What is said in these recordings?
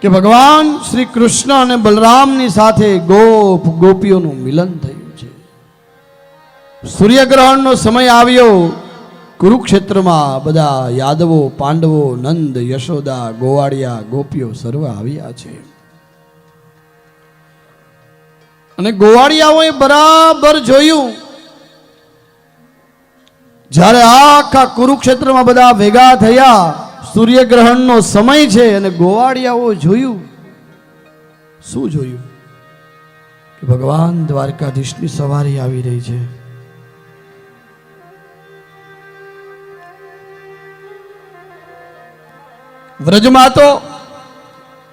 કે ભગવાન શ્રી કૃષ્ણ અને બલરામની સાથે ગોપ ગોપીઓનું મિલન થયું છે. સૂર્યગ્રહણનો સમય આવ્યો. કુરુક્ષેત્રમાં બધા યાદવો, પાંડવો, નંદ, યશોદા, ગોવાળિયા, ગોપીઓ સર્વ આવ્યા છે. અને ગોવાળિયાઓએ બરાબર જોયું. જ્યારે આખા કુરુક્ષેત્રમાં બધા ભેગા થયા સૂર્યગ્રહણનો સમય છે અને ગોવાળિયાઓ જોયું. શું જોયું? કે ભગવાન દ્વારકાધીશની સવારી આવી રહી છે. વ્રજમાં તો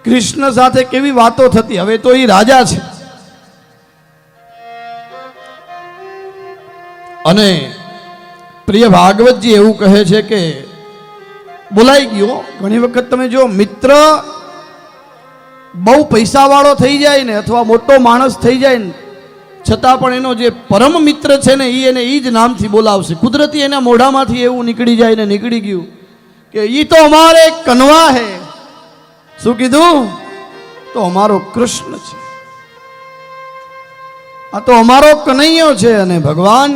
કૃષ્ણ સાથે કેવી વાતો થતી? હવે તો એ રાજા છે. અને પ્રિય ભાગવતજી એવું કહે છે કે બોલાઈ ગયો. ઘણી વખત તમે જો મિત્ર બહુ પૈસાવાળો થઈ જાય ને અથવા મોટો માણસ થઈ જાય ને, છતાં પણ એનો જે પરમ મિત્ર છે ને એ એને એ જ નામથી બોલાવશે. કુદરતી એના મોઢામાંથી એવું નીકળી જાય ને, નીકળી ગયું કે એ તો અમારે કનવા હે. શું કીધું? તો અમારો કૃષ્ણ છે. આ તો અમારો કનૈયો છે અને ભગવાન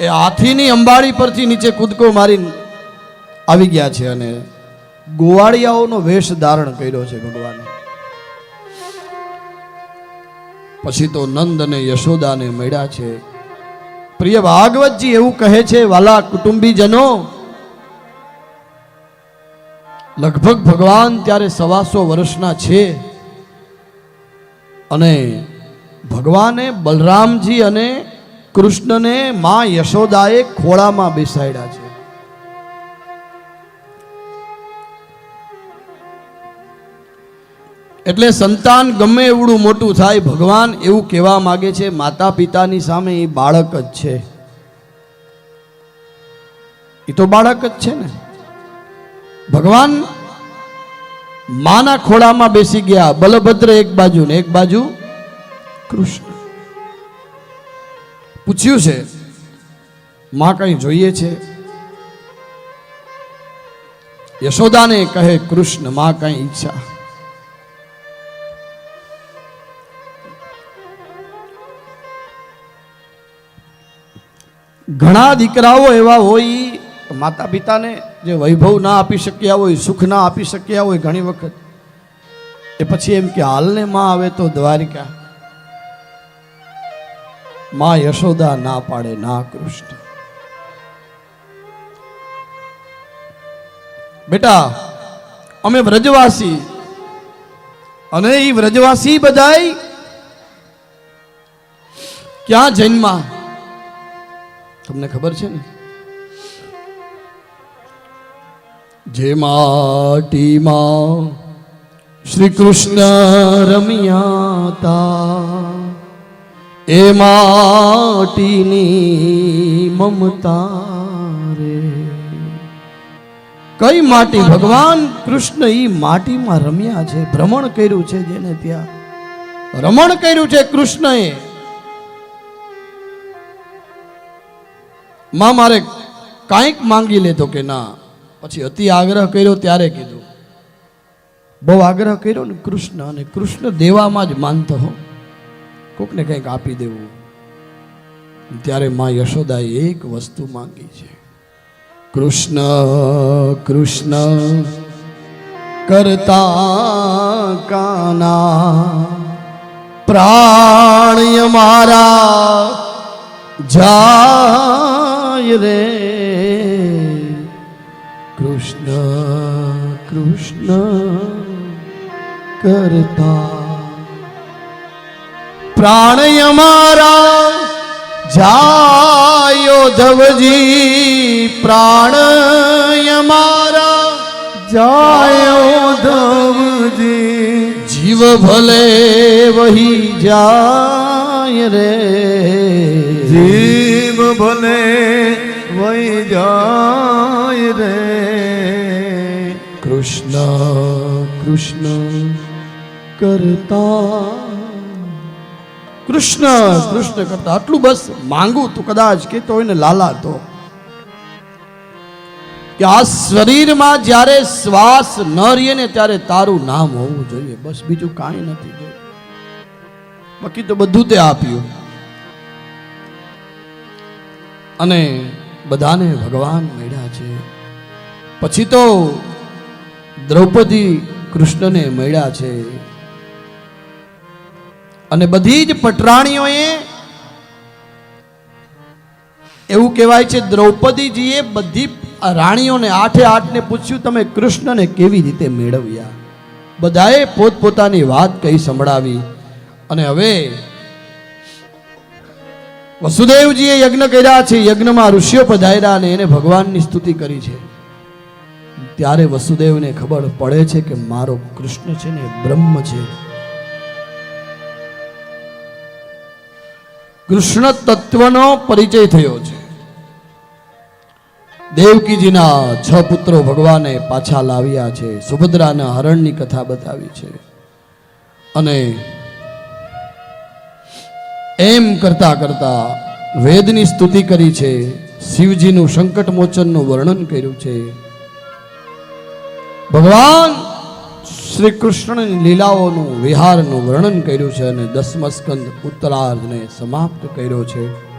એ હાથીની અંબાડી પરથી નીચે કૂદકો મારી આવી ગયા છે અને ગોવાળિયાઓનો વેશ ધારણ કર્યો છે ભગવાને. પછી તો નંદ અને યશોદાને મળ્યા છે. પ્રિય ભાગવતજી એવું કહે છે, વાલા કુટુંબીજનો, લગભગ ભગવાન ત્યારે સવાસો વર્ષના છે અને ભગવાને બલરામજી અને કૃષ્ણને માં યશોદાએ ખોળામાં બેસાડ્યા છે. એટલે સંતાન ગમે એવડું મોટું થાય, ભગવાન એવું કહેવા માગે છે માતા પિતાની સામે એ બાળક જ છે. એ તો બાળક જ છે ને. ભગવાન માના ખોળામાં બેસી ગયા, બલભદ્ર એક બાજુ ને એક બાજુ કૃષ્ણ. પૂછ્યું છે, માં કંઈ જોઈએ છે? યશોદાને કહે, કૃષ્ણ, માં કંઈ ઈચ્છા. ઘણા દીકરાઓ એવા હોય માતા પિતાને જે વૈભવ ના આપી શક્યા હોય, સુખ ના આપી શક્યા હોય ઘણી વખત, એ પછી એમ કે, હાલને માં આવે તો દ્વારિકા માં યશોદા ના પાડે, ના કૃષ્ણ. બેટા, અમે વ્રજવાસી. અને એ વ્રજવાસી બધાય ક્યાં જન્મા? તમને ખબર છે ને? જે માટીમાં શ્રી કૃષ્ણ રમ્યા તા. એ માટીની મમતા રે. કઈ માટી? ભગવાન કૃષ્ણ એ માટીમાં રમ્યા છે. ભ્રમણ કર્યું છે જેને ત્યાં. રમણ કર્યું છે કૃષ્ણએ. માં, મારે કાંઈક માંગી લેતો કે ના. પછી અતિ આગ્રહ કર્યો ત્યારે કીધું. બહુ આગ્રહ કર્યો ને કૃષ્ણ અને કૃષ્ણ દેવામાં જ માનતો હો. કોકને કંઈક આપી દેવું. ત્યારે મા યશોદાએ એક વસ્તુ માંગી છે. કૃષ્ણ કૃષ્ણ, કરતા કાના પ્રાણ્ય મારા જાય રે. કૃષ્ણ કૃષ્ણ, કરતા પ્રાણય અમારા જાયો ધવજી પ્રાણય મારા જાયો ધવજી. જીવ ભલે વહી જાય રે. જીવ ભલે વહી જાય રે. કૃષ્ણ કૃષ્ણ કરતા કૃષ્ણ કૃષ્ણ કરતા આટલું બસ માંગુ તું કદાચ કે તો એને લાલા તો કે આ શરીરમાં જ્યારે શ્વાસ ન રહીએ ને ત્યારે તારું નામ હોવું જોઈએ. બસ બીજું કાંઈ નથી બાકી તો બધું તે આપ્યું. અને બધાને ભગવાન મળ્યા છે. પછી તો દ્રૌપદી કૃષ્ણને મળ્યા છે. અને બધી જ પટરાણીઓએ એવું કહેવાય છે, દ્રૌપદીજીએ બધી રાણીઓને આઠે આઠને પૂછ્યું, તમે કૃષ્ણને કેવી રીતે મેળવ્યા? બધાએ પોતપોતાની વાત કહી સંભળાવી. અને હવે વસુદેવજીએ યજ્ઞ કર્યા છે, યજ્ઞમાં ઋષિઓ પધાર્યા અને એને ભગવાનની સ્તુતિ કરી છે. ત્યારે વસુદેવને ખબર પડે છે કે મારો કૃષ્ણ છે ને બ્રહ્મ છે. કૃષ્ણ તત્વનો પરિચય થયો છે. દેવકીજીના છ પુત્રો ભગવાને પાછા લાવ્યા છે. સુભદ્રાના હરણની કથા બતાવી છે. અને એમ કરતા કરતા વેદની સ્તુતિ કરી છે. શિવજીનું સંકટ મોચનનું વર્ણન કર્યું છે. ભગવાન શ્રી કૃષ્ણની લીલાઓનું વિહારનું વર્ણન કર્યું છે અને દસમસ્કંદ ઉત્તરાર્ધને સમાપ્ત કર્યો છે.